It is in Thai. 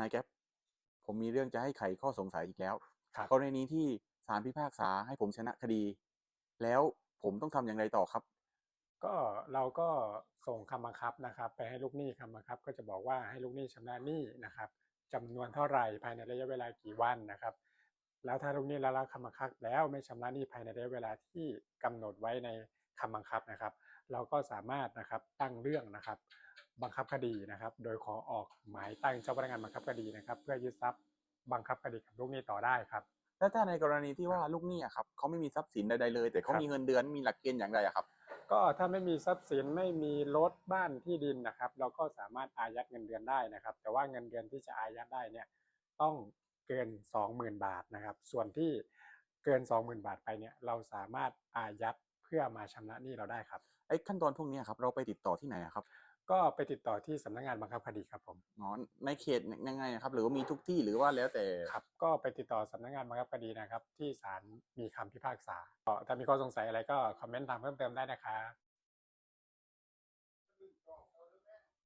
นายแก๊ปผมมีเรื่องจะให้ไขข้อสงสัยอีกแล้วครับกรณีที่ศาลพิพากษาให้ผมชนะคดี แล้วผมต้องทำอย่างไรต่อครับ ก็เราก็ส่งคำบังคับนะครับ ไปให้ลูกหนี้คำบังคับ ก็จะบอกว่าให้ลูกหนี้ชำระหนี้นะครับจำนวนเท่าไหร่ภายในระยะเวลากี่วันนะครับ แล้วถ้าลูกหนี้ละลาคำบังคับแล้วไม่ชำระหนี้ภายในระยะเวลาที่กำหนดไว้ในคำบังคับนะครับ เราก็สามารถนะครับตั้งเรื่องนะครับบังคับคดีนะครับ โดยขอออกหมายตั้งเจ้าพนักงานบังคับคดีนะครับ เพื่อยึดทรัพย์บังคับคดีกับลูกหนี้ต่อได้ครับแล้วถ้าในกรณีที่ว่าลูกหนี้อะครับเขาไม่มีทรัพย์สินใดๆเลย แต่เขาครับมีเงินเดือนมีหลักเกณฑ์อย่างไรอะครับ ก็ถ้าไม่มีทรัพย์สินไม่มีรถบ้านที่ดินนะครับ เราก็สามารถอายัดเงินเดือนได้นะครับ แต่ว่าเงินเดือนที่จะอายัดได้เนี่ยต้องเกิน 20,000 บาทนะครับ ส่วนที่เกิน 20,000 บาทไปเนี่ยเราสามารถอายัด เพื่อมาชำระหนี้เราได้ครับไอ้ขั้นตอนพวกเนี้ยครับเราไปติดต่อที่ไหนอะครับ ก็ไปติดต่อที่สำนักงานบังคับคดีครับผมอ๋อในเขตยังไงอะครับ หรือว่ามีทุกที่หรือว่าแล้วแต่ครับ ก็ไปติดต่อสำนักงานบังคับคดีนะครับ ที่ศาลมีคำพิพากษาก็ถ้ามีข้อสงสัยอะไรก็คอมเมนต์ถามเพิ่มเติมได้นะครับ